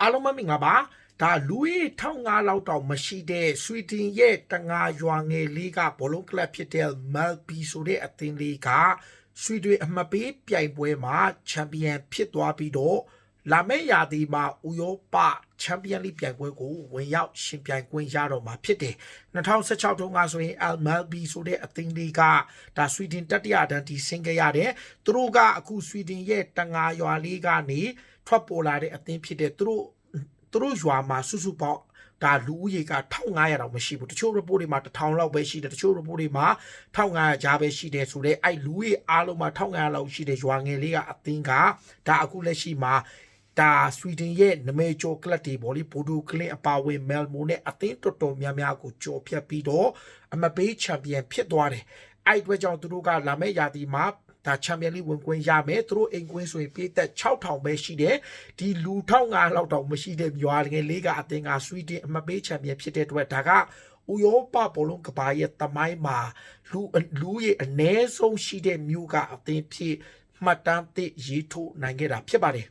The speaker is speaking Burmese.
အားလုံးမင်္ဂလာပါဒါလူကြီး1500လောက်တောင်မရှိတဲ့ဆွီဒင်ရဲ့တငါရွာငယ်လေးကဘောလုံးကလပ်ဖြစ်တဲ့ Malby ဆိုတဲ့အသင်းလေးကဆွီဒင်အမှတ်ပေးပြိုင်ပွဲမှာချန်ပီယံဖြစ်သွားပြီးတော့ လာမယ့်ရာသီမှာဥရောပချန်ပီယံလိပြိုင်ပွဲကိုဝင်ရောက်ရှင်ပြိုင်ခွင့်ရတော့မှာဖြစ်တယ်2016တုန်းကဆိုရင် Al Malby ဆိုတဲ့အသင်းလေးကဒါဆွီဒင်တတိယတန်းတီဆင်းခဲ့ရတယ်သူတို့ကအခုဆွီဒင်ရဲ့တငါရွာလေးကနေထွက်ပေါ်လာတဲ့အသင်းဖြစ်တဲ့သူတို့သူတို့ရွာမှာစုစုပေါင်းဒါလူဦးရေက1500တောင်မရှိဘူးတချို့ report တွေမှာ1000လောက်ပဲရှိတယ်တချို့ report တွေမှာ1500ကြားပဲရှိတယ်ဆိုတော့အဲ့လူကြီးအားလုံးမှာ1500လောက်ရှိတဲ့ရွာငယ်လေးကအသင်းကဒါအခုလက်ရှိမှာ ဒါဆွီဒင်ရဲ့နမဲကျော်ကလပ်တွေပေါ့လေဘိုဒိုကလင်အပါဝင် မဲလ်မိုနဲ့အသင်းတော်တော်များများကိုကြော်ဖြတ်ပြီးတော့အမပေးချန်ပီယံဖြစ်သွားတယ်အဲ့အတွက်ကြောင့်သူတို့ကလာမယ့်ရာသီမှာဒါချန်ပီယံလိဝင်ခွင့်ရမယ်သူတို့အိမ်ကွင်းဆိုရင်ပြည်သက်6000ပဲရှိတယ်ဒီလူ1500လောက်တောင်မရှိတဲ့ရွာငယ်လေးကအသင်းကဆွီဒင်အမပေးချန်ပီယံဖြစ်တဲ့အတွက်ဒါကဥရောပဘောလုံးကဘာရဲ့တမိုင်းမှာလူလူရဲ့အ ਨੇ ဆုံးရှိတဲ့မြို့ကအသင်းဖြစ်မှတ်တမ်းသစ်ရေးထိုးနိုင်ခဲ့တာဖြစ်ပါတယ်